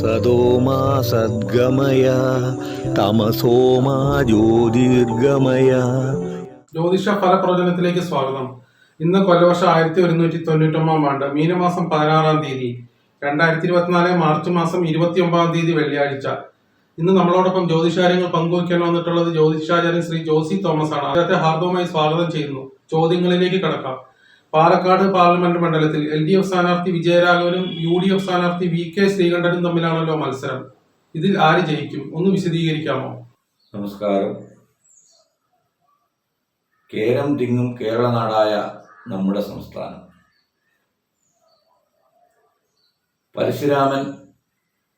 സത്യോമാ സദ്ഗമയ തമസോമാ ജ്യോതിർഗമയ. ജ്യോതിഷ ഫലപ്രവചനത്തിലേക്ക് സ്വാഗതം. ഇന്ന് കൊല്ലവർഷം ആയിരത്തി ഒരുന്നൂറ്റി തൊണ്ണൂറ്റൊമ്പതാം ആണ്ട് മീനമാസം പതിനാറാം തീയതി രണ്ടായിരത്തി ഇരുപത്തിനാല് മാർച്ച് മാസം ഇരുപത്തി ഒമ്പതാം തീയതി വെള്ളിയാഴ്ച. ഇന്ന് നമ്മളോടൊപ്പം ജ്യോതിഷാര്യങ്ങൾ പങ്കുവയ്ക്കാൻ വന്നിട്ടുള്ളത് ജ്യോതിഷാചാര്യൻ ശ്രീ ജോസി തോമസ് ആണ് അദ്ദേഹത്തെ ഹാർദവമായി സ്വാഗതം ചെയ്യുന്നു. ചോദ്യങ്ങളിലേക്ക് കടക്കാം. പാലക്കാട് പാർലമെന്റ് മണ്ഡലത്തിൽ എൽ ഡി എഫ് സ്ഥാനാർത്ഥി വിജയരാഘവനും യു ഡി എഫ് സ്ഥാനാർത്ഥി വി കെ ശ്രീകണ്ഠനും തമ്മിലാണല്ലോ മത്സരം. ഇതിൽ ആര് ജയിക്കും? ഒന്ന് വിശദീകരിക്കാമോ? നമസ്കാരം. കേരം തിങ്ങും കേരള നാടായ നമ്മുടെ സംസ്ഥാനം. പരശുരാമൻ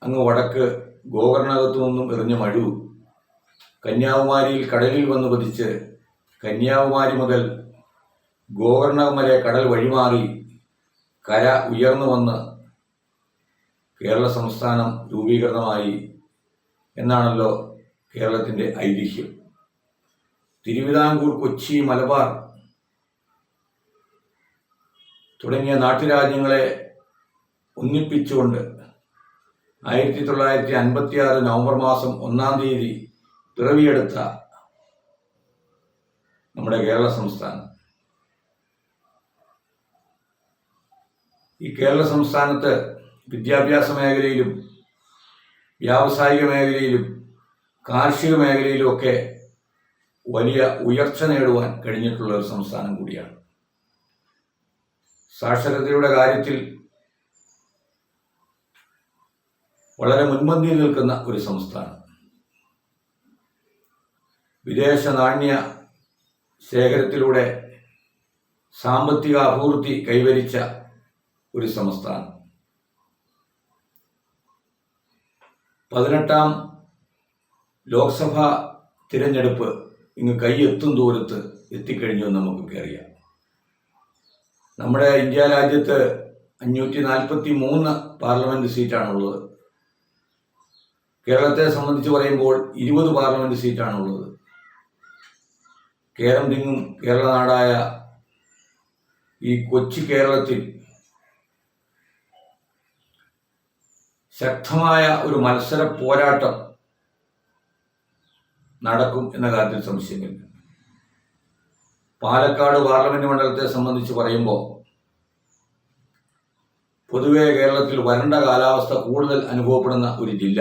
അങ്ങ് വടക്ക് ഗോകർണകത്തു നിന്നും എറിഞ്ഞ മഴു. കന്യാകുമാരിയിൽ കടലിൽ വന്ന് പതിച്ച് കന്യാകുമാരി മുതൽ ഗോകർണകം വരെ കടൽ വഴിമാറി കര ഉയർന്നു വന്ന് കേരള സംസ്ഥാനം രൂപീകൃതമായി എന്നാണല്ലോ കേരളത്തിന്റെ ഐതിഹ്യം. തിരുവിതാംകൂർ കൊച്ചി മലബാർ തുടങ്ങിയ നാട്ടുരാജ്യങ്ങളെ ഒന്നിപ്പിച്ചുകൊണ്ട് ആയിരത്തി തൊള്ളായിരത്തി അൻപത്തി ആറ് നവംബർ മാസം ഒന്നാം തീയതി പിറവിയെടുത്ത നമ്മുടെ കേരള സംസ്ഥാനം. ഈ കേരള സംസ്ഥാനത്ത് വിദ്യാഭ്യാസ മേഖലയിലും വ്യാവസായിക മേഖലയിലും കാർഷിക മേഖലയിലുമൊക്കെ വലിയ ഉയർച്ച നേടുവാൻ കഴിഞ്ഞിട്ടുള്ള ഒരു സംസ്ഥാനം കൂടിയാണ്. സാക്ഷരതയുടെ കാര്യത്തിൽ വളരെ മുൻപന്തിയിൽ നിൽക്കുന്ന ഒരു സംസ്ഥാനം. വിദേശ നാണ്യ ശേഖരത്തിലൂടെ സാമ്പത്തിക അഭിവൃദ്ധി കൈവരിച്ച ഒരു സംസ്ഥാനം. പതിനെട്ടാം ലോക്സഭാ തിരഞ്ഞെടുപ്പ് ഇങ്ങ് കൈയെത്തും ദൂരത്ത് എത്തിക്കഴിഞ്ഞു എന്ന് നമുക്കൊക്കെ അറിയാം. നമ്മുടെ ഇന്ത്യ രാജ്യത്ത് അഞ്ഞൂറ്റി നാൽപ്പത്തി മൂന്ന് പാർലമെന്റ് സീറ്റാണുള്ളത്. കേരളത്തെ സംബന്ധിച്ച് പറയുമ്പോൾ ഇരുപത് പാർലമെന്റ് സീറ്റാണുള്ളത്. കേരം തിങ്ങും കേരള നാടായ ഈ കൊച്ചു കേരളത്തിൽ ശക്തമായ ഒരു മത്സര പോരാട്ടം നടക്കും എന്ന കാര്യത്തിൽ സംശയമില്ല. പാലക്കാട് പാർലമെന്റ് മണ്ഡലത്തെ സംബന്ധിച്ച് പറയുമ്പോൾ പൊതുവെ കേരളത്തിൽ വരണ്ട കാലാവസ്ഥ കൂടുതൽ അനുഭവപ്പെടുന്ന ഒരു ജില്ല.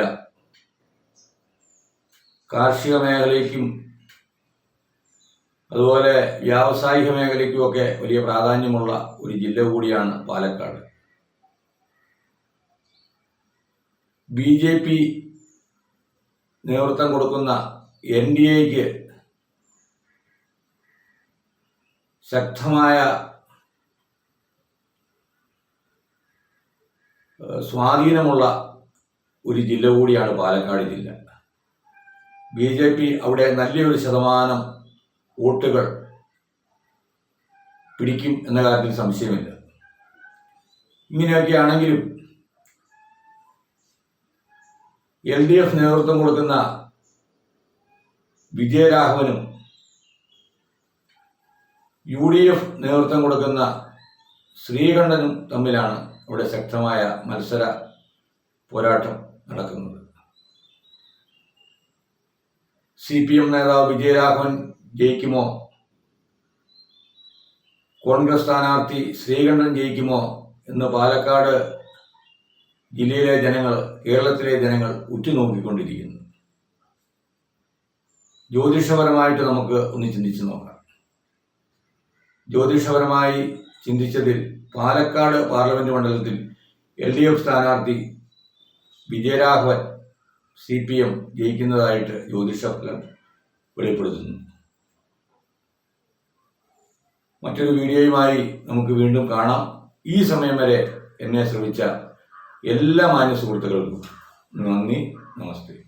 കാർഷിക മേഖലയ്ക്കും അതുപോലെ വ്യാവസായിക മേഖലയ്ക്കുമൊക്കെ വലിയ പ്രാധാന്യമുള്ള ഒരു ജില്ല കൂടിയാണ് പാലക്കാട്. ബി ജെ പി നേതൃത്വം കൊടുക്കുന്ന എൻ ഡി എക്ക് ശക്തമായ സ്വാധീനമുള്ള ഒരു ജില്ല കൂടിയാണ് പാലക്കാട് ജില്ല. ബി ജെ പി അവിടെ നല്ലൊരു ശതമാനം വോട്ടുകൾ പിടിക്കും എന്ന കാര്യത്തിൽ സംശയമില്ല. ഇങ്ങനെയൊക്കെ ആണെങ്കിലും എൽ ഡി എഫ് നേതൃത്വം കൊടുക്കുന്ന വിജയരാഘവനും യു ഡി എഫ് നേതൃത്വം കൊടുക്കുന്ന ശ്രീകണ്ഠനും തമ്മിലാണ് ഇവിടെ ശക്തമായ മത്സര പോരാട്ടം നടക്കുന്നത്. സി പി എം നേതാവ് വിജയരാഘവൻ ജയിക്കുമോ? കോൺഗ്രസ് സ്ഥാനാർത്ഥി ശ്രീകണ്ഠൻ ജയിക്കുമോ? എന്ന് പാലക്കാട് ജില്ലയിലെ ജനങ്ങൾ കേരളത്തിലെ ജനങ്ങൾ ഉറ്റുനോക്കിക്കൊണ്ടിരിക്കുന്നു. ജ്യോതിഷപരമായിട്ട് നമുക്ക് ഒന്ന് ചിന്തിച്ചു നോക്കാം. ജ്യോതിഷപരമായി ചിന്തിച്ചതിൽ പാലക്കാട് പാർലമെന്റ് മണ്ഡലത്തിൽ എൽ ഡി എഫ് സ്ഥാനാർത്ഥി വിജയരാഘവൻ സി പി എം ജയിക്കുന്നതായിട്ട് ജ്യോതിഷഫലം വെളിപ്പെടുത്തുന്നു. മറ്റൊരു വീഡിയോയുമായി നമുക്ക് വീണ്ടും കാണാം. ഈ സമയം വരെ എന്നെ ശ്രമിച്ച എല്ലാ മാന്യ സുഹൃത്തുക്കൾക്കും നന്ദി നമസ്തേ.